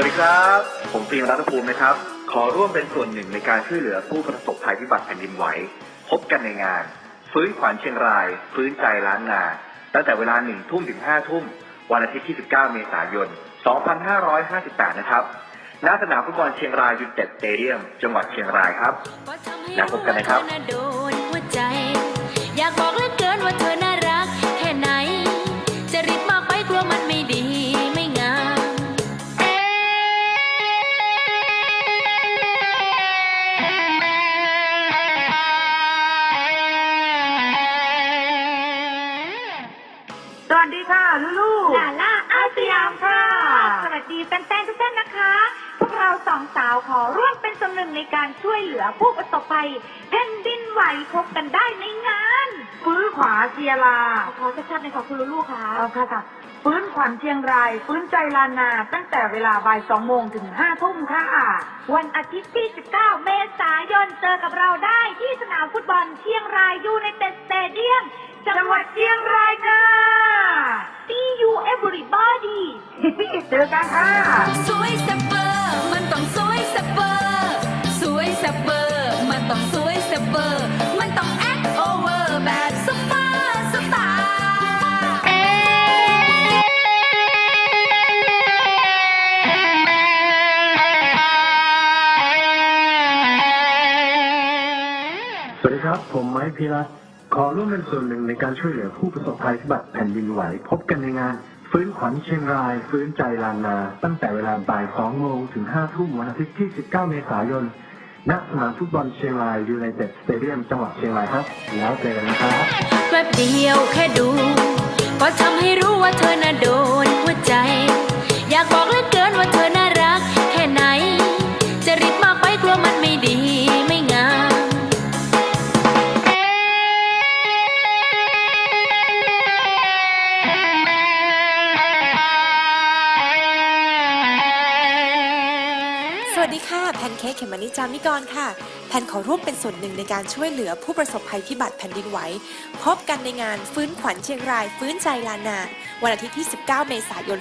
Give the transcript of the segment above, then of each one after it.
สวัสดีครับ ผมฟิล์มรัตภูมินะครับ ขอร่วมเป็นส่วนหนึ่งในการช่วยเหลือผู้ประสบภัยพิบัติแผ่นดินไหว พบกันในงาน ฟื้นขวัญเชียงราย ฟื้นใจล้านนา ตั้งแต่เวลาหนึ่งทุ่มถึงห้าทุ่ม วันอาทิตย์ที่ 19 เมษายน 2558 นะครับ ณ สนามฟุตบอลเชียงรายยูเต็ดสเตเดียม จังหวัดเชียงรายครับ แล้วพบกันนะครับ อยากบอกเหลือเกินว่าเธอ สวัสดีค่ะลูลูลาล่าอาสยามค่ะ สวัสดีแฟนๆทุกท่านนะคะ พวกเราสองสาวขอร่วมเป็นส่วนหนึ่งในการช่วยเหลือผู้ประสบภัยแผ่นดินไหวพบกันได้ในงานฟื้นขวาเชียร์ลาขอชัดๆในอยของคุณลูลูค่ะเอาค่ะค่ะฟื้นขวัญเชียงรายฟื้นใจลานนาตั้งแต่เวลาบ่ายสองโมงถึงห้าทุ่มค่ะ วันอาทิตย์ที่ 19 เมษายนเจอกับเราได้ที่สนามฟุตบอลเชียงรายยูไนเต็ดสเตเดียมจังหวัดเชียงรายค่ะ See you everybody เจอกันค่ะสวยสเปอร์มันต้องสวยสเปอร์สวยสเปอร์มันต้องสวยสเปอร์มันต้องแอคโอเวอร์แบบซุปเปอร์สตาร์สวัสดีครับ ผมไม้พีรัตน์ขอร่วมเป็นส่วนหนึ่งในการช่วยเหลือผู้ประสบภัยพิบัติแผ่นดินไหว พบกันในงาน ฟื้นขวัญเชียงรายฟื้นใจลานนา ตั้งแต่เวลาบ่าย2โมงถึง5ทุ่มวันอาทิตย์ที่ 19 เมษายนณสนามฟุตบอลเชียงรายยูไนเต็ดสเตเดียมจังหวัดเชียงรายครับ แล้วเจอกันนะครับแวบเดียวแค่ดู ก็ทำให้รู้ว่าเธอน่ะโดนหัวใจ สวัสดีค่ะ แพนเค้กเขมมะนิจามิกรค่ะ แพนขอร่วมเป็นส่วนหนึ่งในการช่วยเหลือผู้ประสบภัยพิบัติแผ่นดินไหว พบกันในงานฟื้นขวัญเชียงราย ฟื้นใจลานา วันอาทิตย์ที่ 19 เมษายน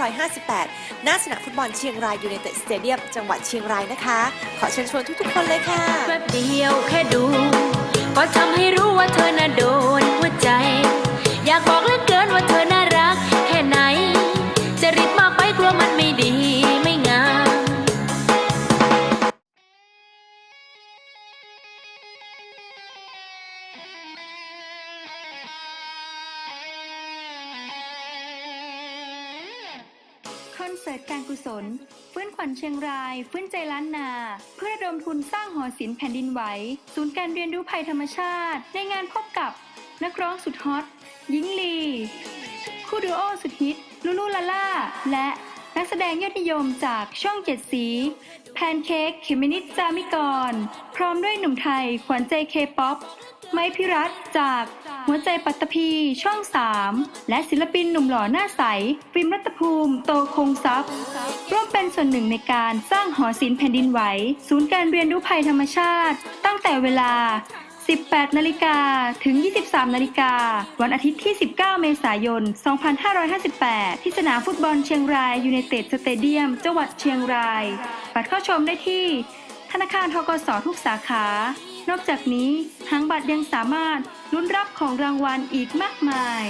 2558 ณ สนามฟุตบอลเชียงรายยูไนเต็ดสเตเดียม จังหวัดเชียงรายนะคะ ขอเชิญชวนทุกๆคนเลยค่ะแวบเดียวแค่ดู ก็ทำให้รู้ว่าเธอน่ะโดนหัวใจ อยากบอกเหลือเกินว่าเธอ คอนเสิร์ตการกุศล ฟื้นขวัญเชียงราย ฟื้นใจล้านนา เพื่อระดมทุนสร้างหอศิลป์แผ่นดินไหว ศูนย์การเรียนรู้ภัยธรรมชาติ ในงานพบกับ นักร้องสุดฮอต ยิ้งลี คู่ดูโอสุดฮิต ลูลูลาล่า และ นักแสดงยอดนิยมจากช่องเจ็ดสี แพนเค้กเขมินิดจามิกร พร้อมด้วยหนุ่มไทยขวัญใจเคป๊อปไม้พิรัตจาก หัวใจปัตตภีช่อง3และศิลปินหนุ่มหล่อหน้าใสฟิล์มรัตภูมิ โตคงทรัพย์ ร่วมเป็นส่วนหนึ่งในการสร้างหอศิลป์แผ่นดินไหว ศูนย์การเรียนรู้ภัยธรรมชาติ ตั้งแต่เวลา 18 นาฬิกาถึง 23 นาฬิกา วันอาทิตย์ที่ 19 เมษายน 2558 ที่สนามฟุตบอลเชียงรายยูเนเต็ดสเตเดียม จังหวัดเชียงราย บัตรเข้าชมได้ที่ ธนาคารทกสทุกสาขา นอกจากนี้ทางบัตรยังสามารถลุ้นรับของรางวัลอีกมากมาย